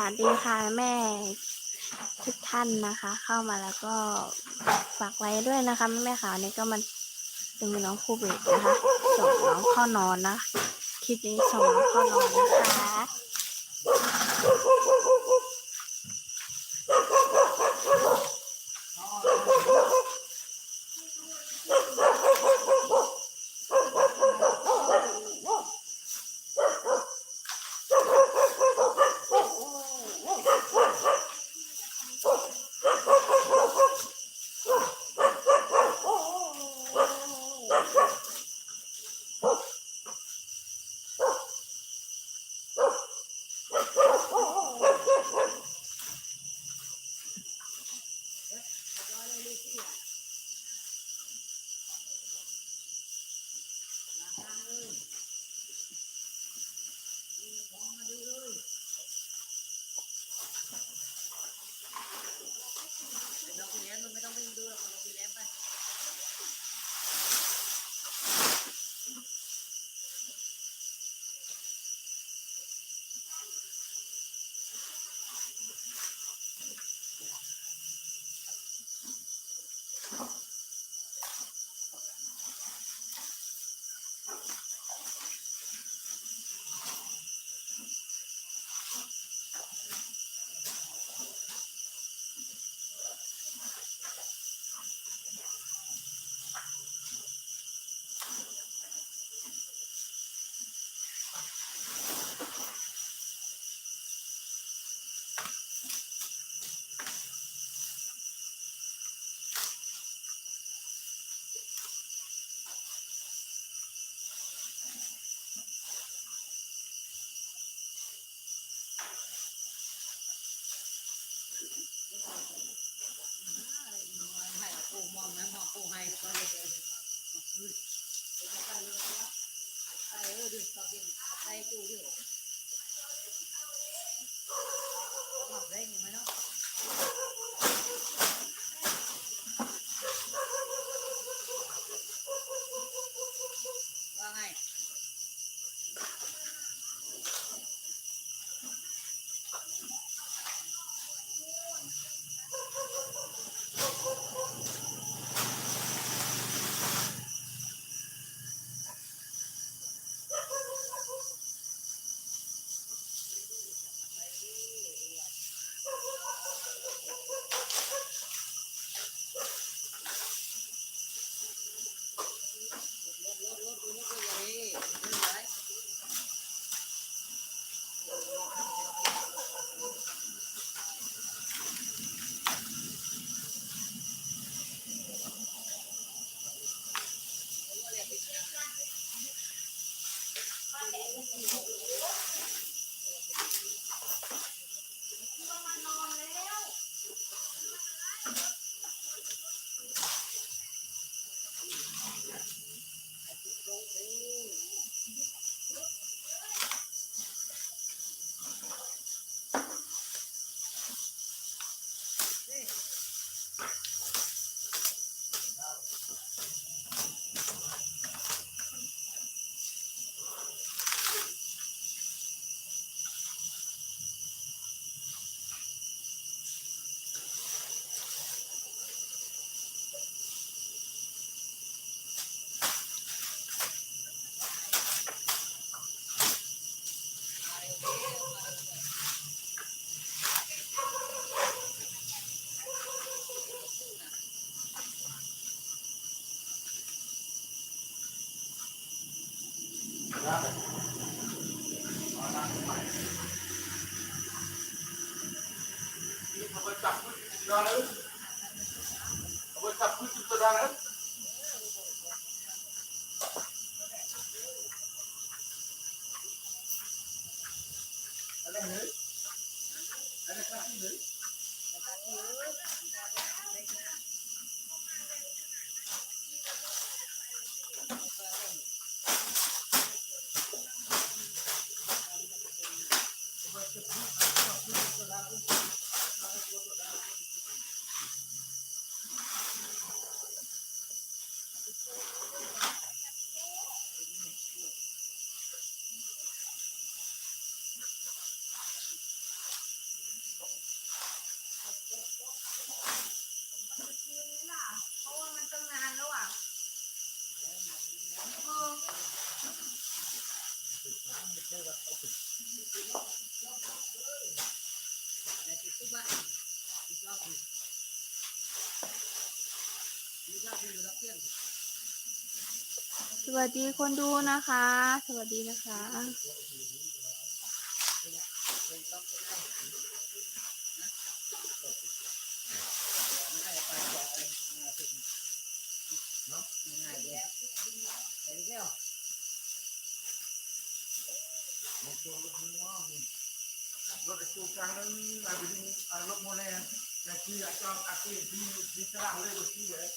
วัสดีค่ะแม่ทุกท่านนะคะ เข้ามาแล้วก็ฝากไว้ด้วยนะคะแม่ขาวนี่ก็มันเป็นน้องคูเบกนะคะส่งน้องเข้านอนนะคลิปนี้ส่งน้องเข้านอนนะคะ Oh. ไปเออดิต่อ อะไรเนี่ยอะไรครับที่เนี่ย เไม่ใช่ว่าเขาติด แต่ติดทุกบ้านติดรอบผิดติดรอบผิดอยู่รอบเที่ยง สวัสดีคนดูนะคะ สวัสดีนะคะเลยต้องไม่ได้นะไม่ได้ไปบอกเองมาะง่ายเลยเห็นแก้วมันตัวรถมือว่างรถจูกลางนั้นอะไรนี่รถโม เลนแต่ที่อาจารย์อาชีพที่ที่ตลาดเลยรถที่เลย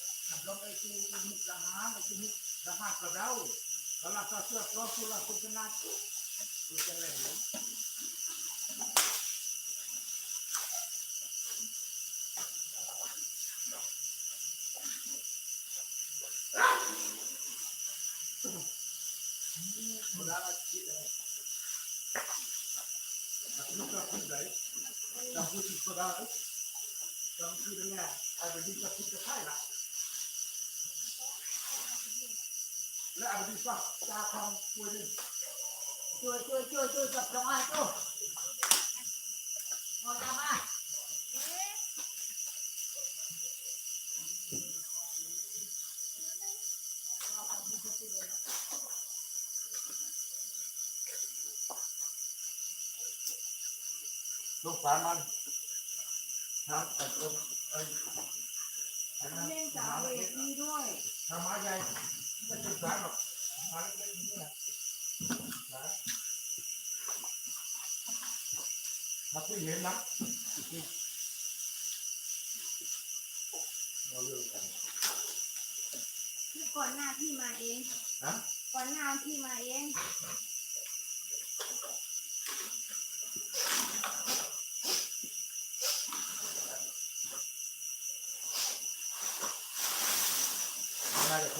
รถไอ้ที่มุกดาหารไอ้ที่มุกดาหารกระเดา ไหนจำพูดถึงก็ได้จำชื่อได้แน่อาจจะยิ่งจะพูดจะใช่ละและอาจจะยิ่งว่าจองช่วยดิช่วยช่วยช่วยช่วยจับจังไอ้ตัวมาจับมา ลูกสามมันครับแต่ตัวไอ้ไอ้นั่นเล่นหาสาวเวทีด้วยทำมาใหญ่ไม่ใช่สารหรอกมาเล็กๆนี่นะนะมาคุยเห็นนะเราเลิกกันคือก่อนหน้าพี่มาเองนะก่อนหน้าพี่มาเอง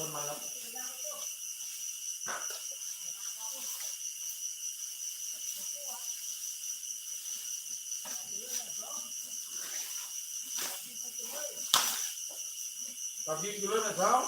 น่าจะคนมาแล้วตอนนี้อยู่เลยนะครับ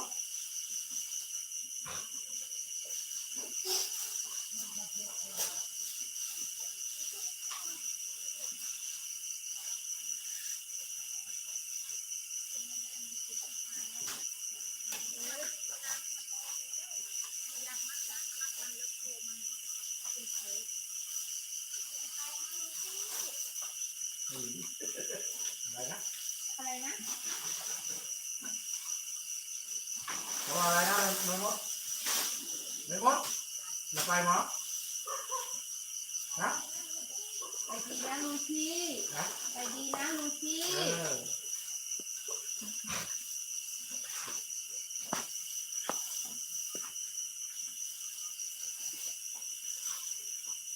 อะไรนะ อะไรนะ ทำอะไรนะไม่หมดไม่หมด จะไปมั้งนะไปดีนะลูซี่นะไปดีนะลูซี่เออ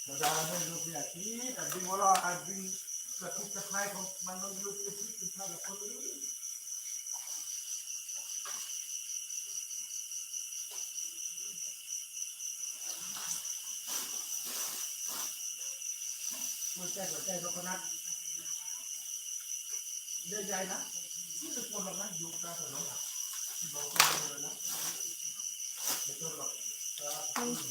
เราจะให้ลูกเนี่ยที่แต่ดิ้งว่าเราอันดิ้งกระทุกกระทายของมันต้องลูกที่ที่เป็นชายกับคนอื่น หัวใจหัวใจเราคนนั้นเดินใจนะที่ทุกคนเรานั้นอยู่กันตลอดนะบอกกันเลยนะไม่ต้องหรอกนาเ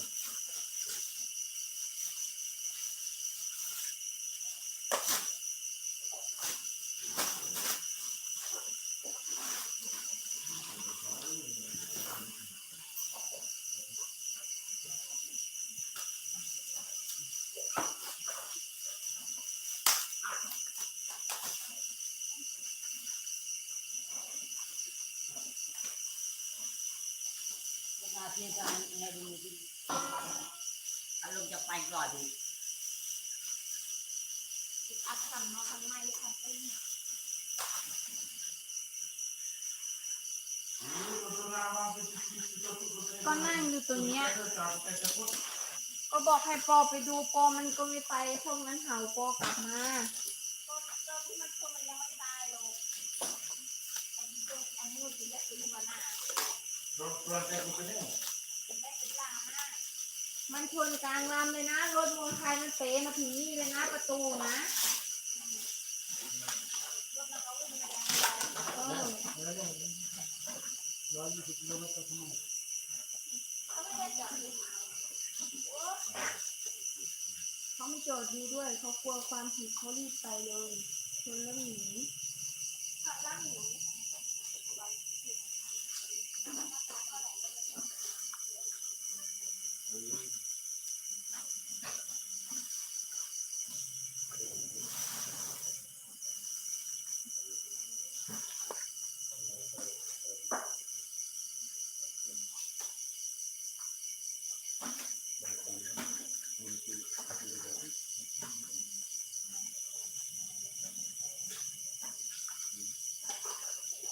พียงการในดูดีอารมณ์จะไปก่อนดิอัดทำเนาะทำไมทำไปก็นั่งอยู่ตรงเนี้ย ก็บอกให้ปอไปดูปอมันก็ไม่ไปพวกนั้นเห่าปอกลับมา ก็ตอนที่มันคนมันยังไม่ตายหรอกอันนี้ตรงอันนี้มันกินได้ถึงวันหน้า มันชนกลางลำเลยนะ รถมอเตอร์ไซค์มันเป๋มาถึงนี่เลยนะ ประตูนะเออร้อยยี่สิบกิโลเมตรต่อชั่วโมงเขาไม่จอดดูด้วยเขากลัวความผิดเขารีบไปเลยชนแล้วหนีแล้วหนี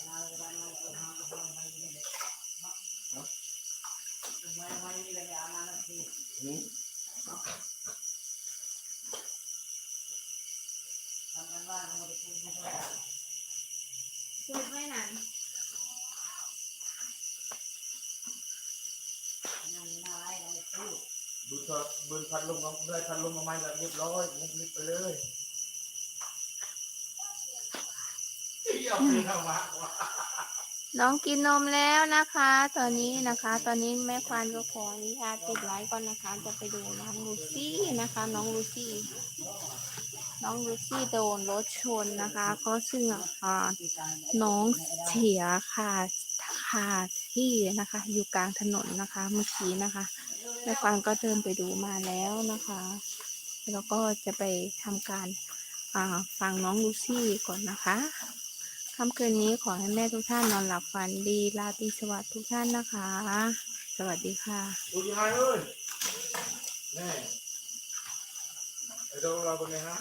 มาเลยบ้านมาเลยมาเลยมาเลยเนาะเนาะ มามานี่เลยอามานาทีนี่ทำกันบ้านมาเลยคุณไม่ได้เจ็บไหมนั่นนั่งหน้าไร่เราไม่พูดดูเถอะเบิร์นพัดลมมาได้พัดลมมาใหม่แบบเรียบร้อยมุกนิดไปเลยอย่าไปทำมากว่า น้องกินนมแล้วนะคะ ตอนนี้นะคะ ตอนนี้แม่ควานก็ขออนุญาตติดไลฟ์ก่อนนะคะ จะไปดูน้องลูซี่นะคะ น้องลูซี่ น้องลูซี่โดนรถชนนะคะก็ซึ่งอ่าน้องเสียค่ะค่ะที่นะคะ อยู่กลางถนนนะคะเมื่อกี้นะคะแม่ควานก็เดินไปดูมาแล้วนะคะ แล้วก็จะไปทำการฟังน้องลูซี่ก่อนนะคะ ค่ำคืนนี้ขอให้แม่ทุกท่านนอนหลับฝันดีราตรีสวัสดิ์ทุกท่านนะคะ สวัสดีค่ะ ดูยังไงเอ้ยแม่ไอ้เราเราเป็นไงฮะ